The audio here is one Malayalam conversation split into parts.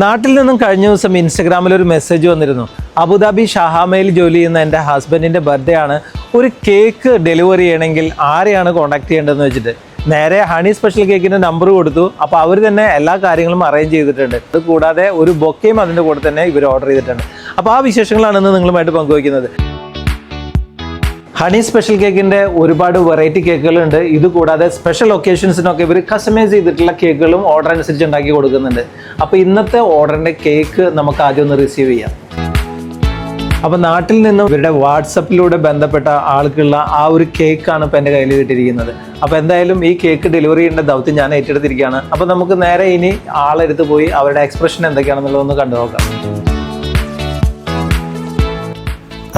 നാട്ടിൽ നിന്നും കഴിഞ്ഞ ദിവസം ഇൻസ്റ്റഗ്രാമിൽ ഒരു മെസ്സേജ് വന്നിരുന്നു. അബുദാബി ഷഹാമയിൽ ജോലി ചെയ്യുന്ന എന്റെ ഹസ്ബൻഡിന്റെ ബർത്ത്ഡേ ആണ്. ഒരു കേക്ക് ഡെലിവറി ചെയ്യണമെങ്കിൽ ആരെയാണ് കോൺടാക്ട് ചെയ്യേണ്ടതെന്ന് വെച്ചിട്ട്. നേരെ ഹണി സ്പെഷ്യൽ കേക്കിന്റെ നമ്പർ കൊടുത്തു. അപ്പോൾ അവർ തന്നെ എല്ലാ കാര്യങ്ങളും അറേഞ്ച് ചെയ്തിട്ടുണ്ട്. അത് കൂടാതെ ഒരു ബൊക്കയും അതിന്റെ കൂടെ തന്നെ ഇവർ ഓർഡർ ചെയ്തിട്ടുണ്ട്. അപ്പോൾ ആ വിശേഷങ്ങളാണ് ഇന്ന് നിങ്ങളുമായിട്ട് പങ്കുവയ്ക്കുന്നത്. ഹണി സ്പെഷ്യൽ കേക്കിന്റെ ഒരുപാട് വെറൈറ്റി കേക്കുകളുണ്ട്. ഇത് കൂടാതെ സ്പെഷ്യൽ ഒക്കേഷൻസിനൊക്കെ ഇവർ കസ്റ്റമൈസ് ചെയ്തിട്ടുള്ള കേക്കുകളും ഓർഡർ അനുസരിച്ച് ഉണ്ടാക്കി കൊടുക്കുന്നുണ്ട്. അപ്പോൾ ഇന്നത്തെ ഓർഡറിന്റെ കേക്ക് നമുക്ക് ആദ്യം ഒന്ന് റിസീവ് ചെയ്യാം. അപ്പോൾ നാട്ടിൽ നിന്നും ഇവരുടെ വാട്സപ്പിലൂടെ ബന്ധപ്പെട്ട ആൾക്കുള്ള ആ ഒരു കേക്കാണ് ഇപ്പോൾ എന്റെ കയ്യിൽ കിട്ടിയിരിക്കുന്നത്. അപ്പോൾ എന്തായാലും ഈ കേക്ക് ഡെലിവറി ചെയ്യേണ്ട ദൗത്യം ഞാൻ ഏറ്റെടുത്തിരിക്കുകയാണ്. അപ്പോൾ നമുക്ക് നേരെ ഇനി ആളെടുത്ത് പോയി അവരുടെ എക്സ്പ്രഷൻ എന്തൊക്കെയാണെന്നുള്ളതൊന്ന് കണ്ടു നോക്കാം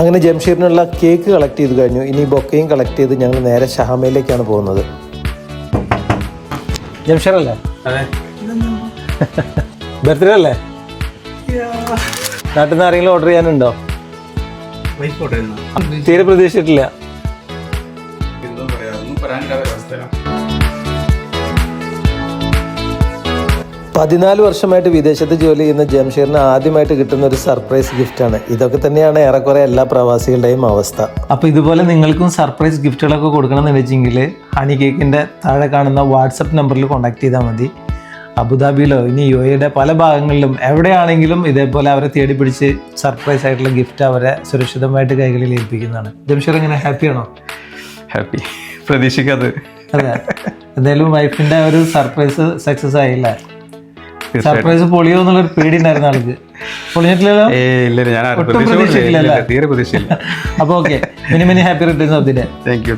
അങ്ങനെ ജംഷീറിനുള്ള കേക്ക് കളക്ട് ചെയ്ത് കഴിഞ്ഞു. ഇനി ബൊക്കയും കളക്ട് ചെയ്ത് ഞങ്ങൾ നേരെ ഷഹാമയിലേക്കാണ് പോകുന്നത്. ജംഷീർ അല്ലേ ബർത്ത്ഡേ അല്ലേ നാട്ടിൽ നിന്ന് ആരെങ്കിലും ഓർഡർ ചെയ്യാനുണ്ടോ? തീരെ പ്രതീക്ഷിച്ചിട്ടില്ല. പതിനാല് വർഷമായിട്ട് വിദേശത്ത് ജോലി ചെയ്യുന്ന ജംഷീറിന് ആദ്യമായിട്ട് കിട്ടുന്ന ഒരു സർപ്രൈസ് ഗിഫ്റ്റാണ് ഇതൊക്കെ തന്നെയാണ് ഏറെക്കുറെ എല്ലാ പ്രവാസികളുടെയും അവസ്ഥ. അപ്പോൾ ഇതുപോലെ നിങ്ങൾക്കും സർപ്രൈസ് ഗിഫ്റ്റുകളൊക്കെ കൊടുക്കണമെന്ന് വെച്ചെങ്കിൽ ഹണി കേക്കിന്റെ താഴെ കാണുന്ന വാട്സപ്പ് നമ്പറിൽ കോൺടാക്ട് ചെയ്താൽ മതി. അബുദാബിയിലോ ഇനി യു എയുടെ പല ഭാഗങ്ങളിലും എവിടെയാണെങ്കിലും ഇതേപോലെ അവരെ തേടി പിടിച്ച് സർപ്രൈസ് ആയിട്ടുള്ള ഗിഫ്റ്റ് അവരെ സുരക്ഷിതമായിട്ട് കൈകളിൽ ഏൽപ്പിക്കുന്നതാണ്. ജംഷീർ ഇങ്ങനെ ഹാപ്പിയാണോ ഹാപ്പി പ്രതീക്ഷിക്കാതെ. അതെ. എന്തായാലും വൈഫിന്റെ ഒരു സർപ്രൈസ് സക്സസ് ആയില്ലേ. സർപ്രൈസ് പൊളിയോ എന്നുള്ളൊരു പേടി ഉണ്ടായിരുന്ന ആൾക്ക്. പൊളിഞ്ഞിട്ടില്ലല്ലോ? ഒട്ടും പ്രതീക്ഷ പ്രതീക്ഷയില്ലല്ലേ? തീരെ പ്രതീക്ഷയില്ല അപ്പൊ okay Mini Mini happy returns of the day. Thank you